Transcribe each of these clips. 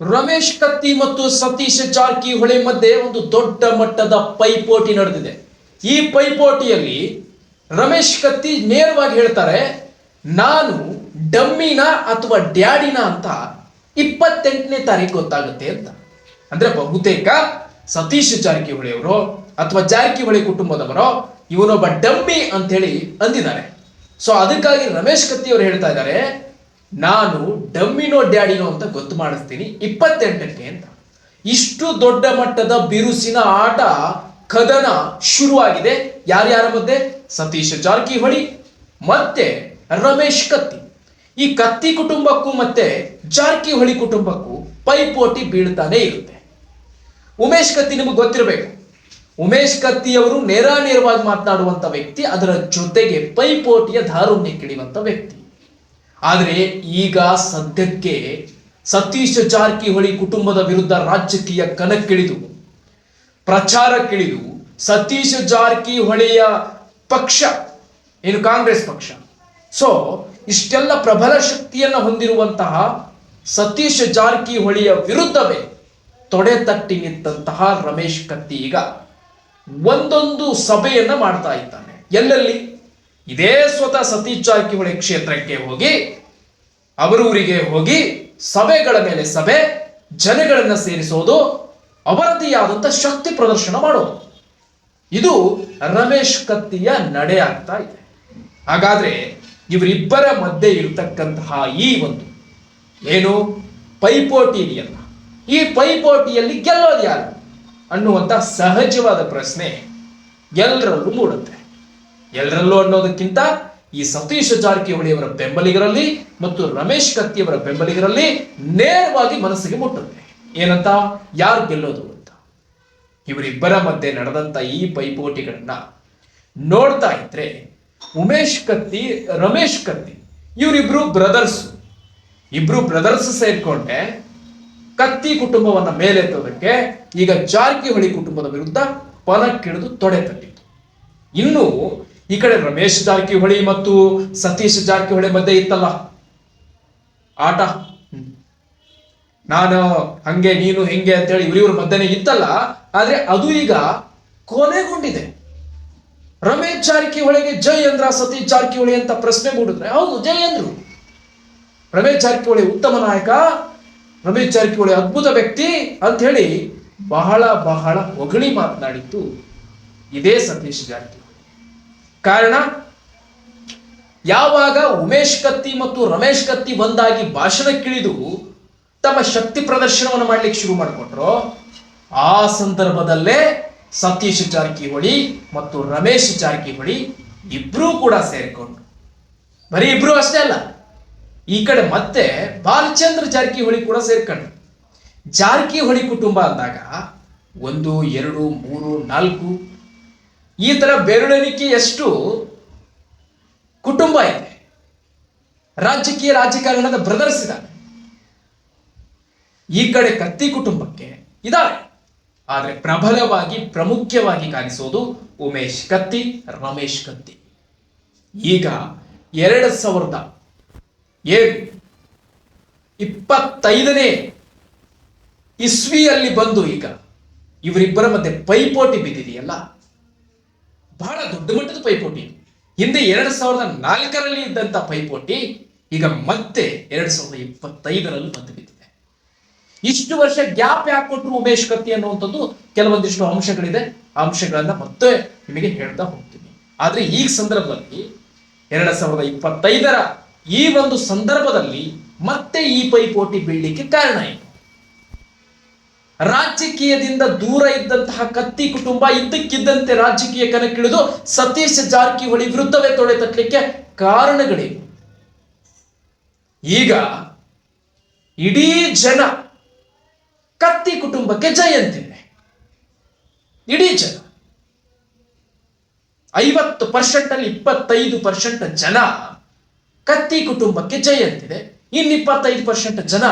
ರಮೇಶ್ ಕತ್ತಿ ಮತ್ತು ಸತೀಶ್ ಜಾರಕಿಹೊಳಿ ಮಧ್ಯೆ ಒಂದು ದೊಡ್ಡ ಮಟ್ಟದ ಪೈಪೋಟಿ ನಡೆದಿದೆ. ಈ ಪೈಪೋಟಿಯಲ್ಲಿ ರಮೇಶ್ ಕತ್ತಿ ನೇರವಾಗಿ ಹೇಳ್ತಾರೆ, ನಾನು ಡಮ್ಮಿನ ಅಥವಾ ಡ್ಯಾಡಿನ ಅಂತ ಇಪ್ಪತ್ತೆಂಟನೇ ತಾರೀಕು ಗೊತ್ತಾಗುತ್ತೆ ಅಂತ. ಅಂದ್ರೆ ಬಹುತೇಕ ಸತೀಶ್ ಜಾರಕಿಹೊಳಿ ಅವರು ಅಥವಾ ಜಾರಕಿಹೊಳಿ ಕುಟುಂಬದವರು ಇವನೊಬ್ಬ ಡಮ್ಮಿ ಅಂತ ಹೇಳಿ ಅಂದಿದ್ದಾರೆ. ಸೊ ಅದಕ್ಕಾಗಿ ರಮೇಶ್ ಕತ್ತಿ ಅವರು ಹೇಳ್ತಾ ಇದ್ದಾರೆ ನಾನು ಡಮ್ಮಿನೋ ಡ್ಯಾಡಿನೋ ಅಂತ ಗೊತ್ತು ಮಾಡಿಸ್ತೀನಿ. ಇಪ್ಪತ್ತೆಂಟಕ್ಕೆ ಅಂತ. ಇಷ್ಟು ದೊಡ್ಡ ಮಟ್ಟದ ಬಿರುಸಿನ ಆಟ, ಕದನ ಶುರುವಾಗಿದೆ. ಯಾರ್ಯಾರ ಮಧ್ಯೆ? ಸತೀಶ್ ಜಾರಕಿಹೊಳಿ, ಮತ್ತೆ ರಮೇಶ್ ಕತ್ತಿ. ಈ ಕತ್ತಿ ಕುಟುಂಬಕ್ಕೂ ಮತ್ತೆ ಜಾರಕಿಹೊಳಿ ಕುಟುಂಬಕ್ಕೂ ಪೈಪೋಟಿ ಬೀಳ್ತಾನೆ ಇರುತ್ತೆ. ಉಮೇಶ್ ಕತ್ತಿ ನಿಮಗೆ ಗೊತ್ತಿರಬೇಕು. ಉಮೇಶ್ ಕತ್ತಿಯವರು ನೇರ ನೇರವಾಗಿ ಮಾತನಾಡುವಂತ ವ್ಯಕ್ತಿ, ಅದರ ಜೊತೆಗೆ ಪೈಪೋಟಿಯ ದಾರುಣ್ಯಕ್ಕಿಳಿಯುವಂತ ವ್ಯಕ್ತಿ. ಆದರೆ ಈಗ ಸದ್ಯಕ್ಕೆ ಸತೀಶ ಜಾರಕಿಹೊಳಿ ಕುಟುಂಬದ ವಿರುದ್ಧ ರಾಜಕೀಯ ಕಣಕ್ಕಿಳಿದು ಪ್ರಚಾರಕ್ಕಿಳಿದು ಸತೀಶ್ ಜಾರಕಿಹೊಳಿಯ ಪಕ್ಷ, ಏನು ಕಾಂಗ್ರೆಸ್ ಪಕ್ಷ. ಸೊ ಇಷ್ಟೆಲ್ಲ ಪ್ರಬಲ ಶಕ್ತಿಯನ್ನು ಹೊಂದಿರುವಂತಹ ಸತೀಶ್ ಜಾರಕಿಹೊಳಿಯ ವಿರುದ್ಧವೇ ತೊಡೆ ತಟ್ಟಿ ನಿಂತಹ ರಮೇಶ್ ಕತ್ತಿ ಈಗ ಒಂದೊಂದು ಸಭೆಯನ್ನು ಮಾಡ್ತಾ ಇದ್ದಾನೆ. ಎಲ್ಲೆಲ್ಲಿ? ಇದೇ ಸ್ವತಃ ಸತೀಶ್ ಜಾರಕಿಹೊಳಿ ಕ್ಷೇತ್ರಕ್ಕೆ ಹೋಗಿ ಅವರೂರಿಗೆ ಹೋಗಿ ಸಭೆಗಳ ಮೇಲೆ ಸಭೆ, ಜನಗಳನ್ನ ಸೇರಿಸೋದು ಅವರದೇ ಆದಂತ ಶಕ್ತಿ ಪ್ರದರ್ಶನ ಮಾಡೋದು. ಇದು ರಮೇಶ್ ಕತ್ತಿಯ ನಡೆ ಆಗ್ತಾ ಇದೆ. ಹಾಗಾದ್ರೆ ಇವರಿಬ್ಬರ ಮಧ್ಯೆ ಇರತಕ್ಕಂತಹ ಈ ಒಂದು ಏನು ಪೈಪೋಟಿ ಇದೆಯಲ್ಲ? ಈ ಪೈಪೋಟಿಯಲ್ಲಿ ಗೆಲ್ಲೋದು ಯಾರು ಅನ್ನುವಂತ ಸಹಜವಾದ ಪ್ರಶ್ನೆ ಎಲ್ಲರಲ್ಲೂ ಮೂಡುತ್ತೆ. ಎಲ್ಲರಲ್ಲೂ ಅನ್ನೋದಕ್ಕಿಂತ ಈ ಸತೀಶ್ ಜಾರಕಿಹೊಳಿಯವರ ಬೆಂಬಲಿಗರಲ್ಲಿ ಮತ್ತು ರಮೇಶ್ ಕತ್ತಿಯವರ ಬೆಂಬಲಿಗರಲ್ಲಿ ನೇರವಾಗಿ ಮನಸ್ಸಿಗೆ ಮುಟ್ಟುತ್ತೆ. ಏನಂತ? ಯಾರು ಗೆಲ್ಲೋದು ಅಂತ. ಇವರಿಬ್ಬರ ಮಧ್ಯೆ ನಡೆದಂತ ಈ ಪೈಪೋಟಿಗಳನ್ನ ನೋಡ್ತಾ ಇದ್ರೆ ಉಮೇಶ್ ಕತ್ತಿ, ರಮೇಶ್ ಕತ್ತಿ, ಇವರಿಬ್ರು ಬ್ರದರ್ಸ್. ಇಬ್ರು ಬ್ರದರ್ಸ್ ಸೇರ್ಕೊಂಡೆ ಕತ್ತಿ ಕುಟುಂಬವನ್ನ ಮೇಲೆತ್ತೋದಕ್ಕೆ ಈಗ ಜಾರಕಿಹೊಳಿ ಕುಟುಂಬದ ವಿರುದ್ಧ ಪದಕ್ಕಿಳಿದು ತೊಡೆ ತಟ್ಟಿತು ಇನ್ನು ಈ ಕಡೆ ರಮೇಶ್ ಜಾರಕಿಹೊಳಿ ಮತ್ತು ಸತೀಶ್ ಜಾರಕಿಹೊಳಿ ಮಧ್ಯೆ ಇತ್ತಲ್ಲ? ಆಟ. ನಾನು ಹಂಗೆ, ನೀನು ಹಿಂಗೆ ಅಂತೇಳಿ ಇವರಿವ್ರ ಮಧ್ಯೆ ಇತ್ತಲ್ಲ, ಆದ್ರೆ ಅದು ಈಗ ಕೊನೆಗೊಂಡಿದೆ. ರಮೇಶ್ ಜಾರಕಿಹೊಳಿಗೆ ಜೈ ಅಂದ್ರ ಸತೀಶ್ ಜಾರಕಿಹೊಳಿ ಅಂತ ಪ್ರಶ್ನೆ ಮೂಡಿದ್ರೆ, ಹೌದು, ಜೈ ಅಂದ್ರು. ರಮೇಶ್ ಜಾರಕಿಹೊಳಿ ಉತ್ತಮ ನಾಯಕ, ರಮೇಶ್ ಜಾರಕಿಹೊಳಿ ಅದ್ಭುತ ವ್ಯಕ್ತಿ ಅಂತ ಹೇಳಿ ಬಹಳ ಬಹಳ ಹೊಗಳಿ ಮಾತನಾಡಿತ್ತು ಇದೇ ಸತೀಶ್ ಜಾರಕಿಹೊಳಿ. ಕಾರಣ? ಯಾವಾಗ ಉಮೇಶ್ ಕತ್ತಿ ಮತ್ತು ರಮೇಶ್ ಕತ್ತಿ ಒಂದಾಗಿ ಭಾಷಣಕ್ಕಿಳಿದು ತಮ್ಮ ಶಕ್ತಿ ಪ್ರದರ್ಶನವನ್ನು ಮಾಡ್ಲಿಕ್ಕೆ ಶುರು ಮಾಡಿಕೊಟ್ರು, ಆ ಸಂದರ್ಭದಲ್ಲೇ ಸತೀಶ್ ಜಾರಕಿಹೊಳಿ ಮತ್ತು ರಮೇಶ್ ಜಾರಕಿಹೊಳಿ ಇಬ್ಬರೂ ಕೂಡ ಸೇರಿಕೊಂಡ್ರು. ಬರೀ ಇಬ್ರು ಅಷ್ಟೇ ಅಲ್ಲ, ಈ ಕಡೆ ಮತ್ತೆ ಬಾಲಚಂದ್ರ ಜಾರಕಿಹೊಳಿ ಕೂಡ ಸೇರ್ಕೊಂಡ್ರು. ಜಾರಕಿಹೊಳಿ ಕುಟುಂಬ ಅಂದಾಗ ಒಂದು, ಎರಡು, ಮೂರು, ನಾಲ್ಕು ಈ ತರ ಬೆರಳೆಣಿಕೆಯಷ್ಟು ಕುಟುಂಬ ಇದೆ. ರಾಜಕೀಯ ರಾಜಕಾರಣದ ಬ್ರದರ್ಸ್ ಇದ್ದಾರೆ. ಈ ಕಡೆ ಕತ್ತಿ ಕುಟುಂಬಕ್ಕೆ ಇದ್ದಾರೆ. ಆದರೆ ಪ್ರಬಲವಾಗಿ, ಪ್ರಮುಖ್ಯವಾಗಿ ಕಾಣಿಸೋದು ಉಮೇಶ್ ಕತ್ತಿ, ರಮೇಶ್ ಕತ್ತಿ. ಈಗ ಎರಡು ಸಾವಿರದ ಏಳು, ಇಪ್ಪತ್ತೈದನೇ ಇಸ್ವಿಯಲ್ಲಿ ಬಂದು ಈಗ ಇವರಿಬ್ಬರ ಮಧ್ಯೆ ಪೈಪೋಟಿ ಬಿದ್ದಿದೆಯಲ್ಲ? ಬಹಳ ದೊಡ್ಡ ಮಟ್ಟದ ಪೈಪೋಟಿ. ಹಿಂದೆ ಎರಡು ಸಾವಿರದ ನಾಲ್ಕರಲ್ಲಿ ಇದ್ದಂತ ಪೈಪೋಟಿ ಈಗ ಮತ್ತೆ ಎರಡು ಸಾವಿರದ ಇಪ್ಪತ್ತೈದರಲ್ಲಿ ಬಂದು ಬಿದ್ದಿದೆ. ಇಷ್ಟು ವರ್ಷ ಗ್ಯಾಪ್ ಯಾಕೆ ಕೊಟ್ಟರು ಉಮೇಶ್ ಕತ್ತಿ ಅನ್ನುವಂಥದ್ದು ಕೆಲವೊಂದಿಷ್ಟು ಅಂಶಗಳಿದೆ. ಆ ಅಂಶಗಳನ್ನ ಮತ್ತೆ ನಿಮಗೆ ಹೇಳ್ತಾ ಹೋಗ್ತೀನಿ. ಆದ್ರೆ ಈ ಸಂದರ್ಭದಲ್ಲಿ ಎರಡು ಸಾವಿರದ ಇಪ್ಪತ್ತೈದರ ಈ ಒಂದು ಸಂದರ್ಭದಲ್ಲಿ ಮತ್ತೆ ಈ ಪೈಪೋಟಿ ಬೀಳಲಿಕ್ಕೆ ಕಾರಣ ಏನು? ರಾಜಕೀಯದಿಂದ ದೂರ ಇದ್ದಂತಹ ಕತ್ತಿ ಕುಟುಂಬ ಇದ್ದಕ್ಕಿದ್ದಂತೆ ರಾಜಕೀಯ ಕನಕ್ಕಿಳಿದು ಸತೀಶ್ ಜಾರಕಿಹೊಳಿ ವಿರುದ್ಧವೇ ತೊಡೆ ತಟ್ಟಲಿಕ್ಕೆ ಕಾರಣಗಳೇನು? ಈಗ ಇಡೀ ಜನ ಕತ್ತಿ ಕುಟುಂಬಕ್ಕೆ ಜಯ ಅಂತಿದೆ ಇಡೀ ಜನ. ಐವತ್ತು ಪರ್ಸೆಂಟ್ ಅಲ್ಲಿ ಇಪ್ಪತ್ತೈದು ಪರ್ಸೆಂಟ್ ಜನ ಕತ್ತಿ ಕುಟುಂಬಕ್ಕೆ ಜಯ ಅಂತಿದೆ ಇನ್ನು ಇಪ್ಪತ್ತೈದು ಪರ್ಸೆಂಟ್ ಜನ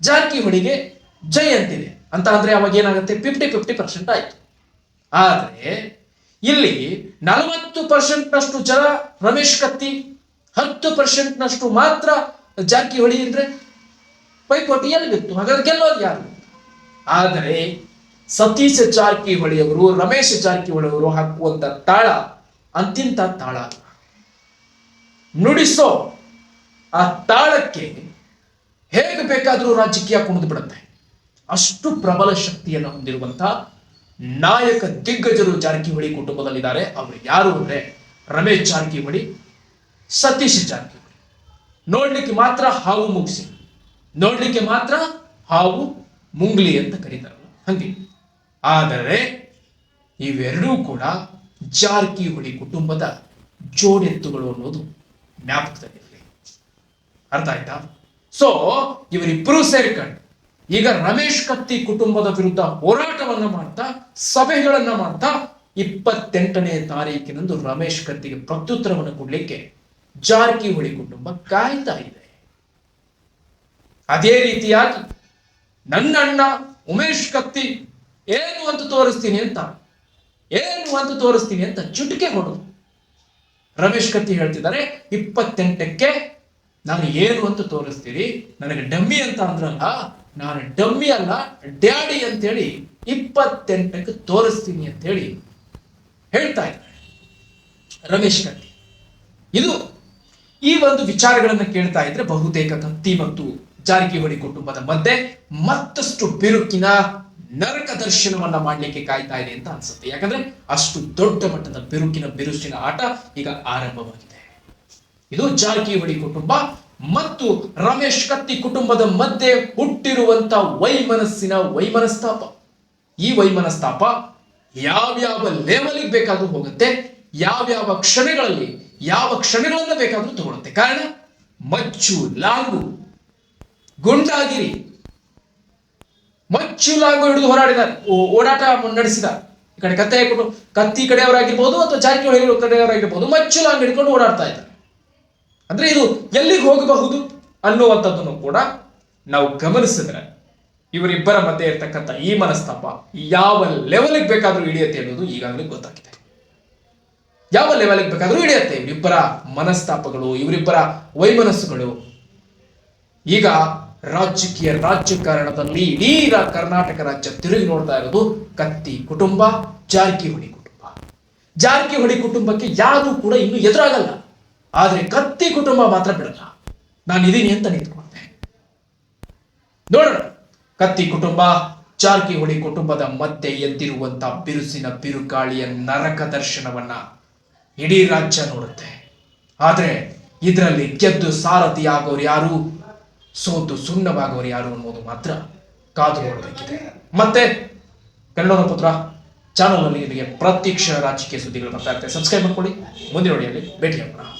ಜಾರಕಿಹೊಳಿಗೆ ಜಯ ಅಂತಿದೆ ಅಂತ ಅಂದ್ರೆ ಅವಾಗ ಏನಾಗುತ್ತೆ? ಫಿಫ್ಟಿ ಫಿಫ್ಟಿ ಪರ್ಸೆಂಟ್ ಆಯ್ತು. ಆದರೆ ಇಲ್ಲಿ ನಲವತ್ತು ಪರ್ಸೆಂಟ್ ನಷ್ಟು ಜನ ರಮೇಶ್ ಕತ್ತಿ, ಹತ್ತು ಪರ್ಸೆಂಟ್ ನಷ್ಟು ಮಾತ್ರ ಜಾರಕಿಹೊಳಿ ಅಂದ್ರೆ ಪೈಪೋಟಿ ಎಲ್ಲಿತ್ತು ಹಾಗಾದ್ರೆ ಗೆಲ್ಲೋದು ಯಾರು? ಆದರೆ ಸತೀಶ ಜಾರಕಿಹೊಳಿ ಅವರು ರಮೇಶ್ ಜಾರಕಿಹೊಳಿ ಅವರು ಹಾಕುವಂತ ತಾಳ ಅಂತಿಂತ ತಾಳ. ನುಡಿಸೋ ಆ ತಾಳಕ್ಕೆ ಹೇಗೆ ಬೇಕಾದರೂ ರಾಜಕೀಯ ಕುಣಿದು ಬಿಡುತ್ತೆ. ಅಷ್ಟು ಪ್ರಬಲ ಶಕ್ತಿಯನ್ನು ಹೊಂದಿರುವಂತಹ ನಾಯಕ ದಿಗ್ಗಜರು ಜಾರಕಿಹೊಳಿ ಕುಟುಂಬದಲ್ಲಿದ್ದಾರೆ. ಅವರು ಯಾರು ಅಂದ್ರೆ ರಮೇಶ್ ಜಾರಕಿಹೊಳಿ, ಸತೀಶ್ ಜಾರಕಿಹೊಳಿ. ನೋಡ್ಲಿಕ್ಕೆ ಮಾತ್ರ ಹಾವು ಮುಗಿಸಿ. ನೋಡ್ಲಿಕ್ಕೆ ಮಾತ್ರ ಹಾವು ಮುಂಗ್ಲಿ ಅಂತ ಕರೀತಾರಲ್ಲ ಹಂಗೆ. ಆದರೆ ಇವೆರಡೂ ಕೂಡ ಜಾರಕಿಹೊಳಿ ಕುಟುಂಬದ ಜೋಡೆತ್ತುಗಳು ಅನ್ನೋದು ಜ್ಞಾಪಕದಲ್ಲಿರಲಿ ಅರ್ಥ ಆಯ್ತಾ? ಸೊ ಇವರಿಬ್ಬರೂ ಸೇರ್ಕೊಂಡು ಈಗ ರಮೇಶ್ ಕತ್ತಿ ಕುಟುಂಬದ ವಿರುದ್ಧ ಹೋರಾಟವನ್ನ ಮಾಡ್ತಾ, ಸಭೆಗಳನ್ನ ಮಾಡ್ತಾ ಇಪ್ಪತ್ತೆಂಟನೇ ತಾರೀಕಿನಂದು ರಮೇಶ್ ಕತ್ತಿಗೆ ಪ್ರತ್ಯುತ್ತರವನ್ನು ಕೊಡ್ಲಿಕ್ಕೆ ಜಾರಕಿಹೊಳಿ ಕುಟುಂಬ ಕಾಯ್ತಾ ಇದೆ. ಅದೇ ರೀತಿಯಾಗಿ ನನ್ನ ಅಣ್ಣ ಉಮೇಶ್ ಕತ್ತಿ ಏನು ಅಂತ ತೋರಿಸ್ತೀನಿ ಅಂತ, ಏನು ಅಂತ ತೋರಿಸ್ತೀನಿ ಅಂತ ಚುಟಿಕೆ ಹೊಡೆದು ರಮೇಶ್ ಕತ್ತಿ ಹೇಳ್ತಿದ್ದಾರೆ, ಇಪ್ಪತ್ತೆಂಟಕ್ಕೆ ನಾನು ಏನು ಅಂತ ತೋರಿಸ್ತೀರಿ? ನನಗೆ ಡಮ್ಮಿ ಅಂತ ಅಂದ್ರಲ್ಲ ನಾನು ಡಮ್ಮಿ ಅಲ್ಲ, ಡ್ಯಾಡಿ ಅಂತೇಳಿ ಇಪ್ಪತ್ತೆಂಟಕ್ಕೆ ತೋರಿಸ್ತೀನಿ ಅಂತೇಳಿ ಹೇಳ್ತಾ ಇದ್ದಾರೆ ರಮೇಶ್ ಕತ್ತಿ ಇದು ಈ ಒಂದು ವಿಚಾರಗಳನ್ನು ಕೇಳ್ತಾ ಇದ್ರೆ ಬಹುತೇಕ ಕತ್ತಿ ಮತ್ತು ಜಾರಕಿಹೊಳಿ ಕುಟುಂಬದ ಮಧ್ಯೆ ಮತ್ತಷ್ಟು ಬಿರುಕಿನ ನರಕ ದರ್ಶನವನ್ನ ಮಾಡ್ಲಿಕ್ಕೆ ಕಾಯ್ತಾ ಇದೆ ಅಂತ ಅನ್ಸುತ್ತೆ. ಯಾಕಂದ್ರೆ ಅಷ್ಟು ದೊಡ್ಡ ಮಟ್ಟದ ಬಿರುಕಿನ ಬಿರುಸಿನ ಆಟ ಈಗ ಆರಂಭವಾಗಿದೆ. ಇದು ಜಾರಕಿಹೊಳಿ ಕುಟುಂಬ ಮತ್ತು ರಮೇಶ್ ಕತ್ತಿ ಕುಟುಂಬದ ಮಧ್ಯೆ ಹುಟ್ಟಿರುವಂತ ವೈಮನಸ್ಸಿನ ವೈಮನಸ್ತಾಪ. ಈ ವೈಮನಸ್ತಾಪ ಯಾವ್ಯಾವ ಲೆವೆಲ್ಗೆ ಬೇಕಾದ್ರೂ ಹೋಗುತ್ತೆ, ಯಾವ್ಯಾವ ಕ್ಷಣಗಳಲ್ಲಿ, ಯಾವ ಕ್ಷಣಗಳನ್ನ ಬೇಕಾದ್ರೂ ತಗೊಳುತ್ತೆ. ಕಾರಣ, ಮಚ್ಚು ಲಾಂಗು, ಗುಂಡಾಗಿರಿ. ಮಚ್ಚು ಲಾಂಗು ಹಿಡಿದು ಹೋರಾಡಿದ ಓಡಾಟ ನಡೆಸಿದ ಈ ಕಡೆ ಕತ್ತೆ ಕತ್ತಿ ಕಡೆಯವರಾಗಿರ್ಬೋದು ಅಥವಾ ಜಾರಕಿಹೊಳಿ ಕಡೆಯವರಾಗಿರ್ಬೋದು, ಮಚ್ಚು ಲಾಂಗ್ ಹಿಡ್ಕೊಂಡು ಓಡಾಡ್ತಾ ಇದ್ದಾರೆ. ಅಂದ್ರೆ ಇದು ಎಲ್ಲಿಗೆ ಹೋಗಬಹುದು ಅನ್ನುವಂಥದ್ದನ್ನು ಕೂಡ ನಾವು ಗಮನಿಸಿದ್ರೆ ಇವರಿಬ್ಬರ ಮಧ್ಯೆ ಇರ್ತಕ್ಕಂಥ ಈ ಮನಸ್ತಾಪ ಯಾವ ಲೆವೆಲ್ಗೆ ಬೇಕಾದ್ರೂ ಇಳಿಯುತ್ತೆ ಅನ್ನೋದು ಈಗಾಗಲೇ ಗೊತ್ತಾಗಿದೆ. ಯಾವ ಲೆವೆಲ್ಗೆ ಬೇಕಾದ್ರೂ ಇಳಿಯುತ್ತೆ ಇವರಿಬ್ಬರ ಮನಸ್ತಾಪಗಳು, ಇವರಿಬ್ಬರ ವೈಮನಸ್ಸುಗಳು. ಈಗ ರಾಜಕೀಯ ರಾಜಕಾರಣದಲ್ಲಿ ಇಡೀ ಕರ್ನಾಟಕ ರಾಜ್ಯ ತಿರುಗಿ ನೋಡ್ತಾ ಇರೋದು ಕತ್ತಿ ಕುಟುಂಬ, ಜಾರಕಿಹೊಳಿ ಕುಟುಂಬ. ಜಾರಕಿಹೊಳಿ ಕುಟುಂಬಕ್ಕೆ ಯಾರು ಕೂಡ ಇನ್ನು ಎದುರಾಗಲ್ಲ. ಆದ್ರೆ ಕತ್ತಿ ಕುಟುಂಬ ಮಾತ್ರ ಬಿಡಲ್ಲ. ನಾನು ಇದೀನಿ ಅಂತ ನಿಂತ್ಕೊಂಡೆ. ನೋಡೋಣ. ಕತ್ತಿ ಕುಟುಂಬ ಜಾರಕಿಹೊಳಿ ಕುಟುಂಬದ ಮಧ್ಯೆ ಎದ್ದಿರುವಂತ ಬಿರುಸಿನ ಬಿರುಗಾಳಿಯ ನರಕ ದರ್ಶನವನ್ನ ಇಡೀ ರಾಜ್ಯ ನೋಡುತ್ತೆ. ಆದರೆ ಇದರಲ್ಲಿ ಗೆದ್ದು ಸಾರಥಿ ಆಗೋರು ಯಾರು? ಸೋತು ಸುಣ್ಣವಾಗೋರು ಯಾರು ಅನ್ನೋದು ಮಾತ್ರ ಕಾದು ನೋಡಬೇಕಿದೆ. ಮತ್ತೆ ಕನ್ನಡ ಪುತ್ರ ಚಾನಲ್ ಅಲ್ಲಿ ನಿಮಗೆ ಪ್ರತ್ಯಕ್ಷ ರಾಜಕೀಯ ಸುದ್ದಿಗಳು ಬರ್ತಾ ಇರ್ತವೆ ಸಬ್ಸ್ಕ್ರೈಬ್ ಮಾಡ್ಕೊಳ್ಳಿ. ಮುಂದಿನ ನೋಡಿಯಲ್ಲಿ ಭೇಟಿಯಾಗೋಣ.